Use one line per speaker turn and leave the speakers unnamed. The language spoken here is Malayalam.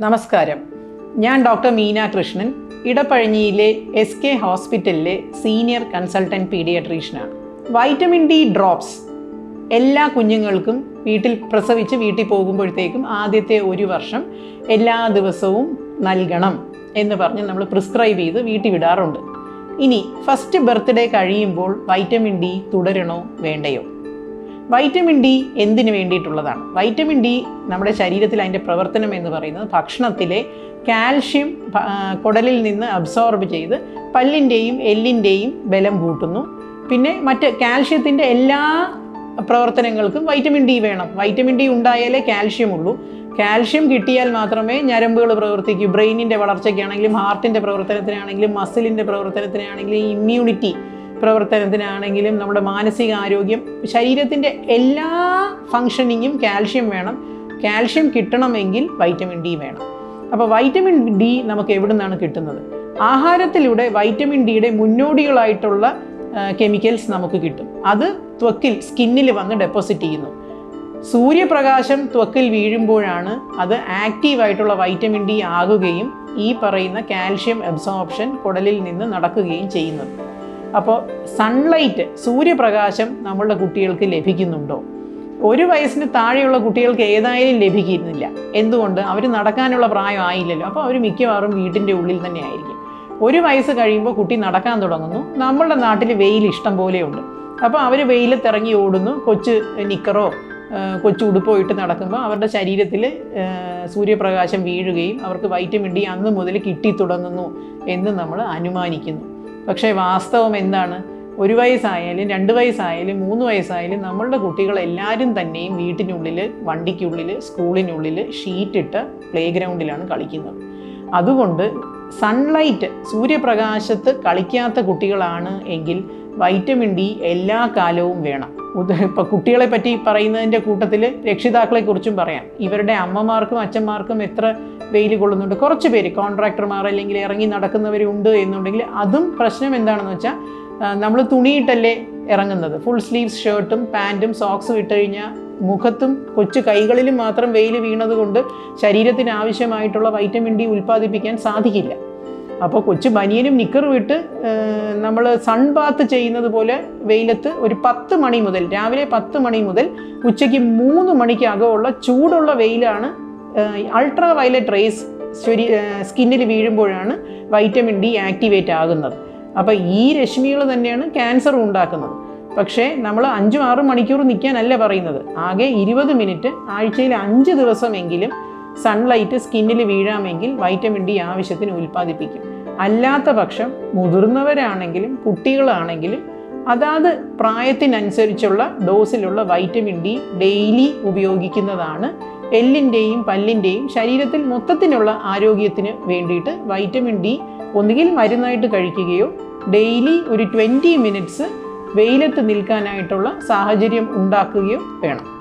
നമസ്കാരം. ഞാൻ ഡോക്ടർ മീന കൃഷ്ണൻ ഇടപ്പഴഞ്ഞിയിലെ എസ് കെ ഹോസ്പിറ്റലിലെ സീനിയർ കൺസൾട്ടന്റ് പീഡിയട്രീഷ്യനാണ്. വൈറ്റമിൻ ഡി ഡ്രോപ്സ് എല്ലാ കുഞ്ഞുങ്ങൾക്കും വീട്ടിൽ പ്രസവിച്ച് വീട്ടിൽ പോകുമ്പോഴത്തേക്കും ആദ്യത്തെ ഒരു വർഷം എല്ലാ ദിവസവും നൽകണം എന്ന് പറഞ്ഞ് നമ്മൾ പ്രിസ്ക്രൈബ് ചെയ്ത് വീട്ടിൽ വിടാറുണ്ട്. ഇനി ഫസ്റ്റ് ബർത്ത്ഡേ കഴിയുമ്പോൾ വൈറ്റമിൻ ഡി തുടരണോ വേണ്ടയോ? വൈറ്റമിൻ ഡി എന്തിനു വേണ്ടിയിട്ടുള്ളതാണ്? വൈറ്റമിൻ ഡി നമ്മുടെ ശരീരത്തിൽ അതിന്റെ പ്രവർത്തനം എന്ന് പറയുന്നത് ഭക്ഷണത്തിലെ കാൽഷ്യം കുടലിൽ നിന്ന് അബ്സോർബ് ചെയ്ത് പല്ലിന്റെയും എല്ലിന്റെയും ബലം കൂട്ടുന്നു. പിന്നെ മറ്റ് കാൽഷ്യത്തിന്റെ എല്ലാ പ്രവർത്തനങ്ങൾക്കും വൈറ്റമിൻ ഡി വേണം. വൈറ്റമിൻ ഡി ഉണ്ടായാലേ കാൽഷ്യം ഉള്ളൂ. കാൽഷ്യം കിട്ടിയാൽ മാത്രമേ ഞരമ്പുകൾ പ്രവർത്തിക്കൂ. ബ്രെയിനിന്റെ വളർച്ചയ്ക്കാണെങ്കിലും ഹാർട്ടിന്റെ പ്രവർത്തനത്തിനാണെങ്കിലും മസിലിന്റെ പ്രവർത്തനത്തിനാണെങ്കിലും ഇമ്മ്യൂണിറ്റി പ്രവർത്തനത്തിനാണെങ്കിലും നമ്മുടെ മാനസിക ആരോഗ്യം ശരീരത്തിന്റെ എല്ലാ ഫങ്ഷനിങ്ങും കാൽഷ്യം വേണം. കാൽഷ്യം കിട്ടണമെങ്കിൽ വൈറ്റമിൻ ഡി വേണം. അപ്പോൾ വൈറ്റമിൻ ഡി നമുക്ക് എവിടെ നിന്നാണ് കിട്ടുന്നത്? ആഹാരത്തിലൂടെ വൈറ്റമിൻ ഡിയുടെ മുന്നോടികളായിട്ടുള്ള കെമിക്കൽസ് നമുക്ക് കിട്ടും. അത് ത്വക്കിൽ സ്കിന്നിൽ വന്ന് ഡെപ്പോസിറ്റ് ചെയ്യുന്നു. സൂര്യപ്രകാശം ത്വക്കിൽ വീഴുമ്പോഴാണ് അത് ആക്റ്റീവായിട്ടുള്ള വൈറ്റമിൻ ഡി ആകുകയും ഈ പറയുന്ന കാൽഷ്യം അബ്സോർപ്ഷൻ കുടലിൽ നിന്ന് നടക്കുകയും ചെയ്യുന്നത്. അപ്പോൾ സൺലൈറ്റ് സൂര്യപ്രകാശം നമ്മളുടെ കുട്ടികൾക്ക് ലഭിക്കുന്നുണ്ടോ? ഒരു വയസ്സിന് താഴെയുള്ള കുട്ടികൾക്ക് ഏതായാലും ലഭിക്കുന്നില്ല. എന്തുകൊണ്ട്? അവർ നടക്കാനുള്ള പ്രായം ആയില്ലല്ലോ. അപ്പോൾ അവർ മിക്കവാറും വീട്ടിന്റെ ഉള്ളിൽ തന്നെ ആയിരിക്കും. ഒരു വയസ്സ് കഴിയുമ്പോൾ കുട്ടി നടക്കാൻ തുടങ്ങുന്നു. നമ്മളുടെ നാട്ടിൽ വെയിൽ ഇഷ്ടം പോലെയുണ്ട് അപ്പോൾ അവർ വെയിലത്തിറങ്ങി ഓടുന്നു. കൊച്ചു നിക്കറോ കൊച്ചു ഉടുപ്പോ ഇട്ട് നടക്കുമ്പോൾ അവരുടെ ശരീരത്തിൽ സൂര്യപ്രകാശം വീഴുകയും അവർക്ക് വൈറ്റമിൻ ഡി അന്ന് മുതൽ കിട്ടി തുടങ്ങുന്നു എന്ന് നമ്മൾ അനുമാനിക്കുന്നു. പക്ഷേ വാസ്തവം എന്താണ്? ഒരു വയസ്സായാലും രണ്ട് വയസ്സായാലും മൂന്ന് വയസ്സായാലും നമ്മളുടെ കുട്ടികൾ എല്ലാവരും തന്നെയും വീട്ടിനുള്ളിൽ വണ്ടിക്കുള്ളിൽ സ്കൂളിനുള്ളിൽ ഷീറ്റിട്ട് പ്ലേ ഗ്രൗണ്ടിലാണ് കളിക്കുന്നത്. അതുകൊണ്ട് സൺലൈറ്റ് സൂര്യപ്രകാശത്ത് കളിക്കാത്ത കുട്ടികളാണ് എങ്കിൽ വൈറ്റമിൻ ഡി എല്ലാ കാലവും വേണം. ഉദ- ഇപ്പൊ കുട്ടികളെ പറ്റി പറയുന്നതിന്റെ കൂട്ടത്തിൽ രക്ഷിതാക്കളെ കുറിച്ചും പറയാം. ഇവരുടെ അമ്മമാർക്കും അച്ഛന്മാർക്കും എത്ര വെയിൽ കൊള്ളുന്നുണ്ട്. കുറച്ച് പേര് കോൺട്രാക്ടർമാർ അല്ലെങ്കിൽ ഇറങ്ങി നടക്കുന്നവരുണ്ട് എന്നുണ്ടെങ്കിൽ അതും പ്രശ്നം എന്താണെന്ന് വെച്ചാൽ നമ്മൾ തുണിയിട്ടല്ലേ ഇറങ്ങുന്നത്. ഫുൾ സ്ലീവ്സ് ഷർട്ടും പാന്റും സോക്സും ഇട്ട് കഴിഞ്ഞാൽ മുഖത്തും കൊച്ചു കൈകളിലും മാത്രം വെയിൽ വീണതുകൊണ്ട് ശരീരത്തിന് ആവശ്യമായിട്ടുള്ള വൈറ്റമിൻ ഡി ഉൽപ്പാദിപ്പിക്കാൻ സാധിക്കില്ല. അപ്പോൾ കൊച്ചു ബനിയനും നിക്കറും ഇട്ട് നമ്മൾ സൺബാത്ത് ചെയ്യുന്നത് പോലെ വെയിലത്ത് ഒരു പത്ത് മണി മുതൽ രാവിലെ പത്ത് മണി മുതൽ ഉച്ചയ്ക്ക് മൂന്ന് മണിക്കകമുള്ള ചൂടുള്ള വെയിലാണ് അൾട്രാ വയലറ്റ് റേസ് ശരി സ്കിന്നിൽ വീഴുമ്പോഴാണ് വൈറ്റമിൻ ഡി ആക്ടിവേറ്റ് ആകുന്നത്. അപ്പോൾ ഈ രശ്മികൾ തന്നെയാണ് ക്യാൻസർ ഉണ്ടാക്കുന്നത്. പക്ഷേ നമ്മൾ അഞ്ചും ആറും മണിക്കൂർ നിൽക്കാനല്ല പറയുന്നത്. ആകെ ഇരുപത് മിനിറ്റ് ആഴ്ചയിൽ അഞ്ച് ദിവസമെങ്കിലും സൺലൈറ്റ് സ്കിന്നിൽ വീഴാമെങ്കിൽ വൈറ്റമിൻ ഡി ആവശ്യത്തിന് ഉൽപ്പാദിപ്പിക്കും. അല്ലാത്ത പക്ഷം മുതിർന്നവരാണെങ്കിലും കുട്ടികളാണെങ്കിലും അതാത് പ്രായത്തിനനുസരിച്ചുള്ള ഡോസിലുള്ള വൈറ്റമിൻ ഡി ഡെയിലി ഉപയോഗിക്കുന്നതാണ്. എല്ലിന്റെയും പല്ലിന്റെയും ശരീരത്തിൽ മൊത്തത്തിലുള്ള ആരോഗ്യത്തിന് വേണ്ടിയിട്ട് വൈറ്റമിൻ ഡി ഒന്നുകിൽ മരുന്നായിട്ട് കഴിക്കുകയോ ഡെയിലി ഒരു ട്വന്റി മിനിറ്റ്സ് വെയിലത്ത് നിൽക്കാനായിട്ടുള്ള സാഹചര്യം ഉണ്ടാക്കുകയോ വേണം.